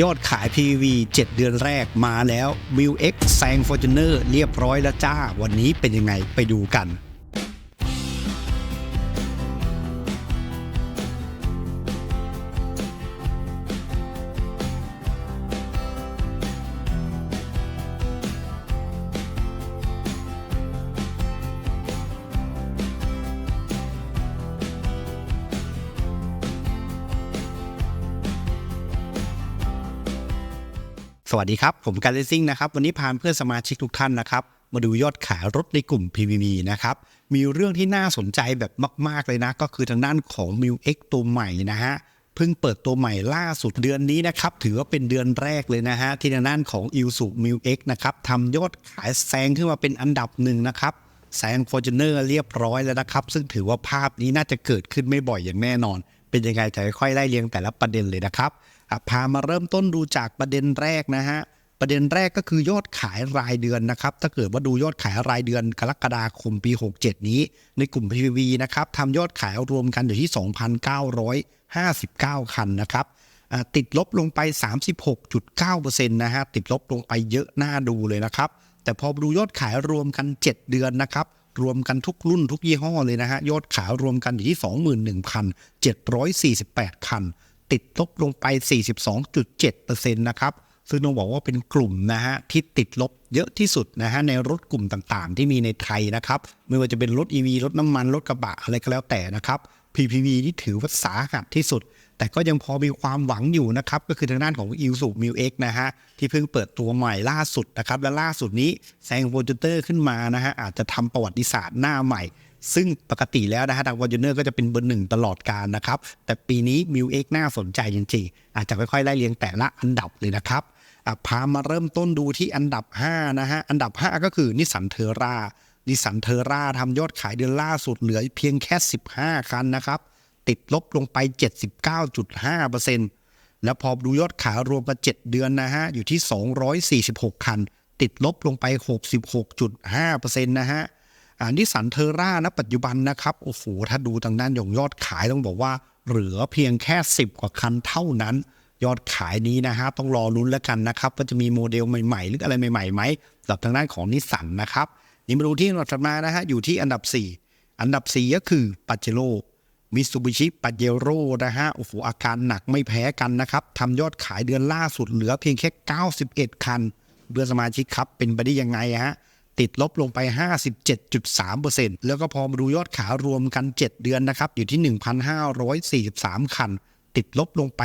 ยอดขาย PV 7 เดือนแรกมาแล้ว m i l X แซง Fortuner เรียบร้อยแล้วจ้า วันนี้เป็นยังไงไปดูกัน สวัสดีครับ ผมการเลซิ่งนะครับ วันนี้พาเพื่อนสมาชิกทุกท่านนะครับ มาดูยอดขายรถในกลุ่ม PVV นะครับ มีเรื่องที่น่าสนใจแบบมาก ๆ เลยนะ ก็คือทางด้านของ m i l X ตัวใหม่นะฮะเพิ่งเปิดตัวใหม่ล่าสุดเดือนนี้นะครับ ถือว่าเป็นเดือนแรกเลยนะฮะ ที่ทางด้านของ i l s u m i l X นะครับทำยอดขายแซงขึ้นมาเป็นอันดับหนึ่งนะครับแซง Fortuner เรียบร้อยแล้วนะครับ ซึ่งถือว่าภาพนี้น่าจะเกิดขึ้นไม่บ่อยอย่างแน่นอน เป็นยังไงจะค่อยๆไล่เรียงแต่ละประเด็นเลยนะครับ พามาเริ่มต้นดูจากประเด็นแรกนะฮะประเด็นแรกก็คือยอดขายรายเดือนนะครับ ถ้าเกิดว่าดูยอดขายรายเดือนกรกฎาคมปี 67 นี้ ในกลุ่ม PV นะครับทำยอดขายรวมกันอยู่ที่ 2,959 คันนะครับติดลบลงไป 36.9%นะฮะติดลบลงไปเยอะน่าดูเลยนะครับ แต่พอดูยอดขายรวมกัน 7 เดือนนะครับรวมกันทุกรุ่นทุกยี่ห้อเลยนะฮะยอดขายรวมกันอยู่ที่ 21,748 คัน ติดลบลงไป 42.7%นะครับซึ่งต้องบอกว่าเป็นกลุ่มนะฮะที่ติดลบเยอะที่สุดนะฮะในรถกลุ่มต่างๆ ที่มีในไทยนะครับไม่ว่าจะเป็นรถ EV รถน้ำมันรถกระบะอะไรก็แล้วแต่นะครับ PPV นี่ถือว่าสาหัสที่สุด แต่ก็ยังพอมีความหวังอยู่นะครับ ก็คือทางด้านของ i l s u m i l X นะฮะที่เพิ่งเปิดตัวใหม่ล่าสุดนะครับ และล่าสุดนี้แซงโวจูเตอร์ขึ้นมานะฮะอาจจะทำประวัติศาสตร์หน้าใหม่ ซึ่งปกติแล้วนะฮะทางวอร์จูเนอร์ก็จะเป็นเบอร์หนึ่งตลอดการนะครับ แต่ปีนี้มิวเอ็กน่าสนใจจริงๆ อาจจะค่อยๆไล่เรียงแต่ละอันดับเลยนะครับพามาเริ่มต้นดูที่อันดับ 5 นะฮะ อันดับ 5 ก็คือนิสสันเทอร่านิสันเทอร่าทำยอดขายเดือนล่าสุดเหลือเพียงแค่ 15 คันนะครับ ติดลบลงไป 79.5%แล้วพอดูยอดขายรวมกัน7เดือนนะฮะ อยู่ที่ 246 คัน ติดลบลงไป 66.5%นะฮะ นิสันเทอร่าณปัจจุบันนะครับโอ้โหถ้าดูทางด้านของยอดขายต้องบอกว่า เหลือเพียงแค่ 10 กว่าคันเท่านั้น ยอดขายนี้นะฮะต้องรอลุ้นแล้วกันนะครับว่าจะมีโมเดลใหม่ๆ หรืออะไรใหม่ๆไหมสำหรับทางด้านของนิสสันนะครับนี่มาดูที่อันดับถัดมานะฮะอยู่ที่อันดับ 4 อันดับ 4 ก็คือปัจเจโรมิซูบิชิปัจเจโรนะฮะโอ้โหอาการหนักไม่แพ้กันนะครับทำยอดขายเดือนล่าสุดเหลือเพียงแค่ 91 คันเพื่อนสมาชิกครับเป็นไปได้ยังไงฮะ ติดลบลงไป 57.3%แล้วก็พอมาดูยอดขายรวมกัน 7 เดือนนะครับ อยู่ที่ 1,543 คัน ติดลบลงไป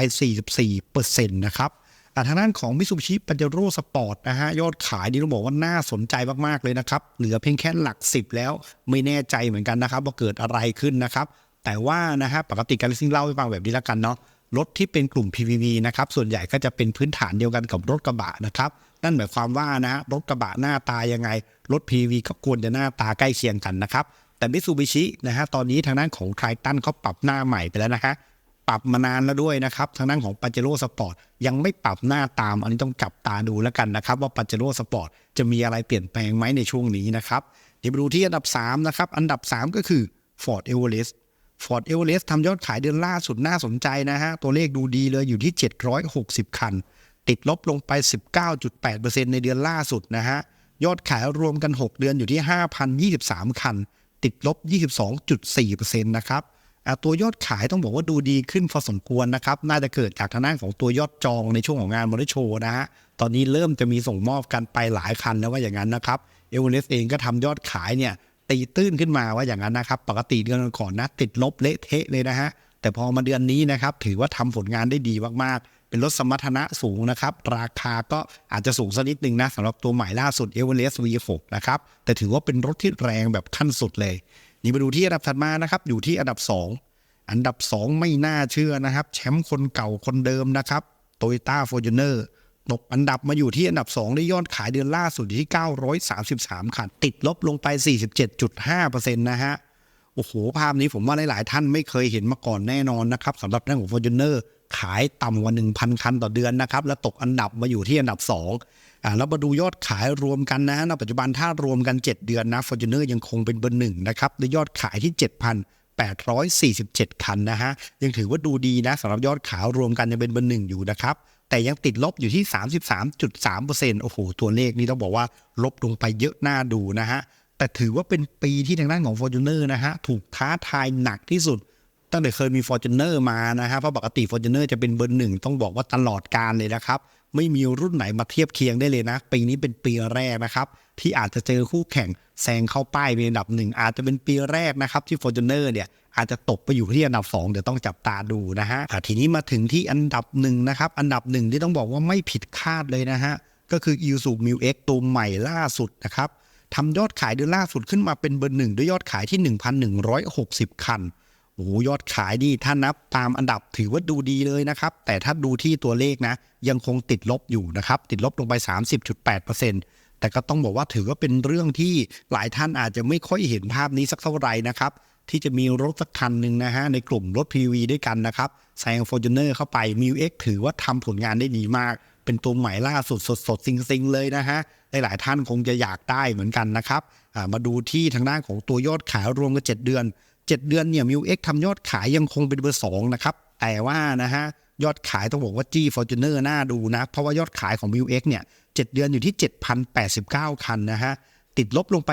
44%นะครับอ่ทางด้านของมิซูบิชิปัจเจโร่สปอร์ตนะฮะยอดขายนี่ต้องบอกว่าน่าสนใจมากๆเลยนะครับ เหลือเพียงแค่หลัก 10 แล้วไม่แน่ใจเหมือนกันนะครับว่าเกิดอะไรขึ้นนะครับ แต่ว่านะฮะปกติการซิ่งเล่าให้ฟังแบบนี้แล้วกันเนาะ รถที่เป็นกลุ่ม PVV นะครับส่วนใหญ่ก็จะเป็นพื้นฐานเดียวกันกับรถกระบะนะครับ นั่นหมายความว่านะรถกระบะหน้าตายังไง รถ PVV ก็ควรจะหน้าตาใกล้เคียงกันนะครับ แต่มิ t ซูบิชินะฮะตอนนี้ทางด้านของไททันเขาปรับหน้าใหม่ไปแล้วนะฮะปรับมานานแล้วด้วยนะครับทางด้านของปาเจโร่สปอร์ตยังไม่ปรับหน้าตาม อันนี้ต้องจับตาดูแล้วกันนะครับ ว่าปาเจโร่สปอร์ตจะมีอะไรเปลี่ยนแปลงไหมในช่วงนี้นะครับเดี๋ยวไปดูที่อันดับ3นะครับอันดับ 3 ก็คือ Ford Everest Ford Everest ทำยอดขายเดือนล่าสุดน่าสนใจนะฮะ ตัวเลขดูดีเลยอยู่ที่ 760 คัน ติดลบลงไป 19.8%ในเดือนล่าสุดนะฮะ ยอดขายรวมกัน 6 เดือนอยู่ที่ 5,023 คัน ติดลบ 22.4%นะครับตัวยอดขายต้องบอกว่าดูดีขึ้นพอสมควรนะครับ น่าจะเกิดจากทางด้านของตัวยอดจองในช่วงของงานมอเตอร์โชว์นะฮะ ตอนนี้เริ่มจะมีส่งมอบกันไปหลายคันแล้วว่าอย่างนั้นนะครับเอเวอเรสต์เองก็ทำยอดขายเนี่ย ตีตื้นขึ้นมาว่าอย่างนั้นนะครับ ปกติเดือนก่อนนะติดลบเละเทะเลยนะฮะแต่พอมาเดือนนี้นะครับถือว่าทำผลงานได้ดีมากๆ เป็นรถสมรรถนะสูงนะครับ ราคาก็อาจจะสูงสักนิดนึงนะสำหรับตัวใหม่ล่าสุด e v e r e s t V6 นะครับแต่ถือว่าเป็นรถที่แรงแบบขั้นสุดเลย นี่มาดูที่อันดับถัดมานะครับอยู่ที่อันดับ 2 อันดับ 2 ไม่น่าเชื่อนะครับ แชมป์คนเก่าคนเดิมนะครับ Toyota Fortuner ต ตกอันดับมาอยู่ที่อันดับ 2 ได้ยอดขายเดือนล่าสุดที่ 933 คัน ติดลบลงไป 47.5%นะฮะ โอ้โห ภาพนี้ผมว่าหลาย ๆ ท่านไม่เคยเห็นมาก่อนแน่นอนนะครับสำหรับเรื่องของ Fortuner ขายต่ำกว่า 1,000 คันต่อเดือนนะครับ และตกอันดับมาอยู่ที่อันดับ 2 อ่าแล้วมาดูยอดขายรวมกันนะณปัจจุบันถ้ารวมกัน 7 เดือนนะ Fortuner ยังคงเป็นเบอร์หนึ่งนะครับได้ยอดขายที่7,847 คันนะฮะ ยังถือว่าดูดีนะสำหรับยอดขายรวมกันยังเป็นเบอร์หนึ่งอยู่นะครับ แต่ยังติดลบอยู่ที่ 33.3%โอ้โห ตัวเลขนี้ต้องบอกว่าลบลงไปเยอะน่าดูนะฮะ แต่ถือว่าเป็นปีที่ทางด้านของ f o r t u n e r นะฮะ ถูกท้าทายหนักที่สุด ตั้งแต่เคยมี f o r t u n e r มานะฮะ เพราะปกติ f o r t u n e r จะเป็นเบอร์หนึ่งต้องบอกว่าตลอดการเลยนะครับ ไม่มีรุ่นไหนมาเทียบเคียงได้เลยนะ ปีนี้เป็นปีแรกนะครับ ที่อาจจะเจอคู่แข่งแซงเข้าป้ายเป็นอันดับหนึ่งอาจจะเป็นปีแรกนะครับที่ f o r t u n e r เนี่ย อาจจะตกไปอยู่ที่อันดับ 2 เดี๋ยวต้องจับตาดูนะฮะทีนี้มาถึงที่อันดับหนึ่งนะครับ อันดับหนึ่งที่ต้องบอกว่าไม่ผิดคาดเลยนะฮะ ก็คือ i s u m i l X ตัวใหม่ล่าสุดนะครับทำยอดขายเดือนล่าสุดขึ้นมาเป็นเบอร์หนึ่งด้วยยอดขายที่ 1,160 คันโอ้โหยอดขายดีถ้านับตามอันดับถือว่าดูดีเลยนะครับ แต่ถ้าดูที่ตัวเลขนะ ยังคงติดลบอยู่นะครับ ติดลบลงไป 30.8%แต่ก็ต้องบอกว่าถือว่าเป็นเรื่องที่หลายท่านอาจจะไม่ค่อยเห็นภาพนี้สักเท่าไหร่นะครับ ที่จะมีรถสักคันหนึ่งนะฮะในกลุ่มรถ PV ด้วยกันนะครับแซง f o r t u n e r เข้าไป m i X ถือว่าทำผลงานได้ดีมาก เป็นตัวใหม่ล่าสุดสดสดๆซิงๆ เลยนะฮะหลายๆท่านคงจะอยากได้เหมือนกันนะครับมาดูที่ทางด้านของตัวยอดขายรวมกัน7เดือน 7 เดือนเนี่ย m i X ทำยอดขายยังคงเป็นเบอร์2นะครับแต่ว่านะฮะยอดขายต้องบอกว่าจี้ Fortuner น่าดูนะ เพราะว่ายอดขายของ m i X เนี่ย7เดือนอยู่ที่ 7,089 คันนะฮะ ติดลบลงไป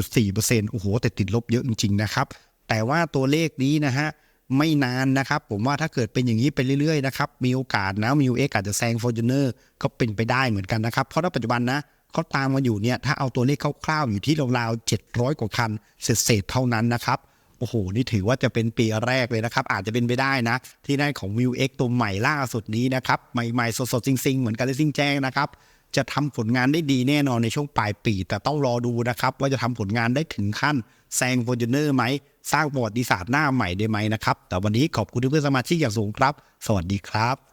50.4%โอ้โห แต่ติดลบเยอะจริง ๆ นะครับ แต่ว่าตัวเลขนี้นะฮะไม่นานนะครับ ผมว่าถ้าเกิดเป็นอย่างนี้ไปเรื่อยๆนะครับมีโอกาสนะมิวเอ็กอาจจะแซง f o r t u n e r ก็เป็นไปได้เหมือนกันนะครับ เพราะณปัจจุบันนะเขาตามมาอยู่เนี่ยถ้าเอาตัวเลขคร่าวๆอยู่ที่ราวๆ700 กว่าคันเศษๆเท่านั้นนะครับโอ้โห นี่ถือว่าจะเป็นปีแรกเลยนะครับ อาจจะเป็นไปได้นะ ที่ได้ของ m ิวเอ็กตัวใหม่ล่าสุดนี้นะครับ ใหม่ๆ สดๆซิงๆ เหมือนกันเลยซิงแจ้งนะครับ จะทำผลงานได้ดีแน่นอนในช่วงปลายปี แต่ต้องรอดูนะครับ ว่าจะทำผลงานได้ถึงขั้นแซง f o r t u n e r ไหม สร้างประวัติศาสตร์หน้าใหม่ได้ไหมนะครับ แต่วันนี้ขอบคุณเพื่อนสมาชิกอย่างสูงครับ สวัสดีครับ